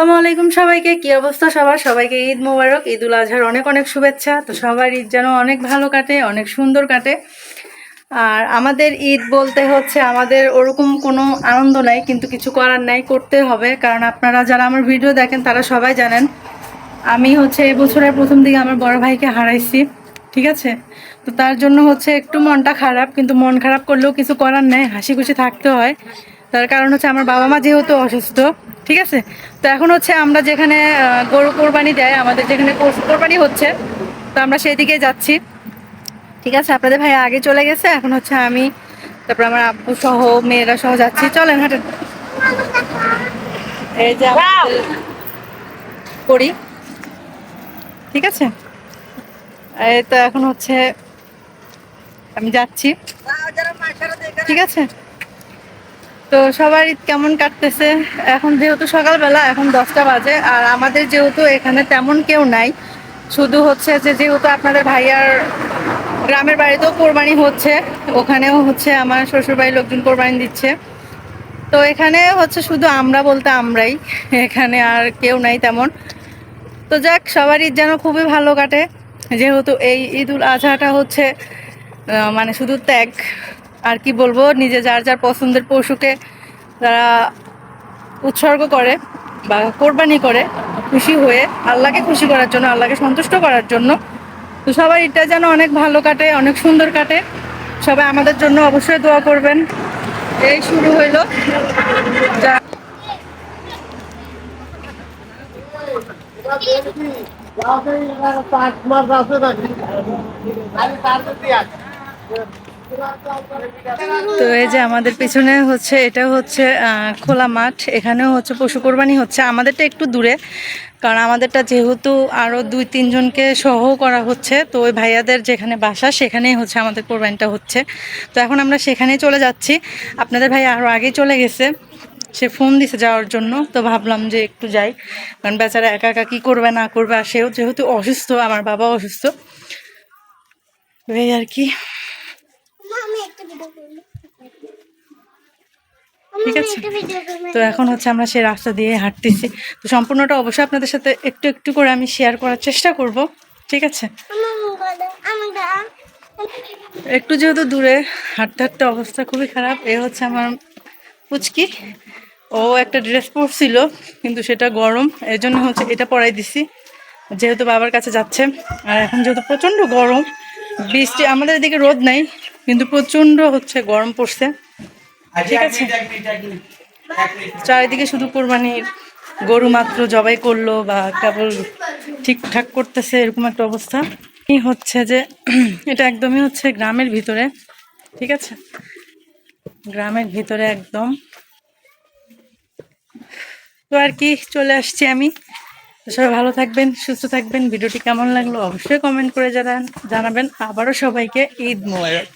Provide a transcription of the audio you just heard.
আসসালামু আলাইকুম সবাইকে, কি অবস্থা সবার? সবাইকে ঈদ মোবারক ঈদ উল আজহার অনেক অনেক শুভেচ্ছা। তো সবার ঈদ যেন অনেক ভালো কাটে, অনেক সুন্দর কাটে। আর আমাদের ঈদ বলতে হচ্ছে আমাদের ওরকম কোনো আনন্দ নাই, কিন্তু কিছু করার নাই, করতে হবে। কারণ আপনারা যারা আমার ভিডিও দেখেন, তারা সবাই জানেন, আমি হচ্ছে এই বছরের প্রথম দিকে আমার বড় ভাইকে হারাইছি, ঠিক আছে? তো তার জন্য হচ্ছে একটু মনটা খারাপ, কিন্তু মন খারাপ করলেও কিছু করার নেই, হাসি খুশি থাকতে হয়। তার কারণ হচ্ছে আমার বাবা মা যেহেতু অসুস্থ ঠিক আছে? তো এখন হচ্ছে আমরা যেখানে গরু কোরবানি দেয় আমাদের যেখানে কোরবানি হচ্ছে তো আমরা সেই দিকে যাচ্ছি। ঠিক আছে? আপনাদের ভাই আগে চলে গেছে এখন হচ্ছে আমি তারপর আমার আব্বু সহ মেয়েরা সহ যাচ্ছি। চলেন হাঁটেন। এই যে করি ঠিক আছে? এই তো এখন হচ্ছে আমি যাচ্ছি। ঠিক আছে? তো সবার ঈদ কেমন কাটতেছে? এখন যেহেতু সকালবেলা, এখন দশটা বাজে, আর আমাদের যেহেতু এখানে তেমন কেউ নাই, শুধু হচ্ছে যে যেহেতু আপনাদের ভাইয়ার গ্রামের বাড়িতেও কোরবানি হচ্ছে, ওখানেও হচ্ছে আমার শ্বশুর বাড়ির লোকজন কোরবানি দিচ্ছে। তো এখানে হচ্ছে শুধু আমরা বলতে আমরাই, এখানে আর কেউ নাই তেমন। তো যাক, সবার ঈদ যেন খুবই ভালো কাটে, যেহেতু এই ঈদ উল আজহাটা হচ্ছে মানে শুধু ত্যাগ আর কি বলব নিজে যার যার পছন্দের পশুকে তারা উৎসর্গ করে বা কোরবানি করে খুশি হয়ে আল্লাহকে খুশি করার জন্য আল্লাহকে সন্তুষ্ট করার জন্য তো সবাই ঈদটা যেন অনেক ভালো কাটে অনেক সুন্দর কাটে সবাই আমাদের জন্য অবশ্যই দোয়া করবেন এই শুরু হইল যা আছে তো এই যে আমাদের পিছনে হচ্ছে, এটা হচ্ছে খোলা মাঠ। এখানেও হচ্ছে পশু কোরবানি হচ্ছে। আমাদেরটা একটু দূরে, কারণ আমাদেরটা যেহেতু আরও দুই, তিনজনকে সহ করা হচ্ছে, তো ওই ভাইয়াদের যেখানে বাসা, সেখানেই হচ্ছে আমাদের কোরবানিটা হচ্ছে। তো এখন আমরা সেখানেই চলে যাচ্ছি। আপনাদের ভাই আরও আগেই চলে গেছে। সে ফোন দিছে যাওয়ার জন্য, তো ভাবলাম যে একটু যাই। কারণ বেচারা একা একা কী করবে, না করবে, আর সেও যেহেতু অসুস্থ, আমার বাবা অসুস্থ। এই আর কি। ঠিক আছে? তো এখন হচ্ছে আমরা সেই রাস্তা দিয়ে হাঁটতেছি। তো সম্পূর্ণটা অবশ্যই আপনাদের সাথে একটু একটু করে আমি শেয়ার করার চেষ্টা করব। ঠিক আছে? একটু যেহেতু দূরে হাঁটতে হাঁটতে অবস্থা খুবই খারাপ এ হচ্ছে আমার পুচকি। ও একটা ড্রেস পরছিল কিন্তু সেটা গরম এর জন্য হচ্ছে এটা পরাই দিছি। যেহেতু বাবার কাছে যাচ্ছে আর এখন যেহেতু প্রচণ্ড গরম বৃষ্টি আমাদের এদিকে রোদ নাই কিন্তু প্রচণ্ড হচ্ছে গরম পড়ছে। ঠিক আছে। চারিদিকে শুধু কোরবানির গরু মাত্র জবাই করল বা কেবল ঠিকঠাক করতেছে এরকম একটা অবস্থা। হচ্ছে যে এটা একদমই হচ্ছে গ্রামের ভিতরে ঠিক আছে? গ্রামের ভিতরে একদম। তো আর কি চলে আসছি আমি। সবাই ভালো থাকবেন, সুস্থ থাকবেন। ভিডিওটি কেমন লাগল অবশ্যই কমেন্ট করে জানান জানাবেন। আবারও সবাইকে ঈদ মোবারক।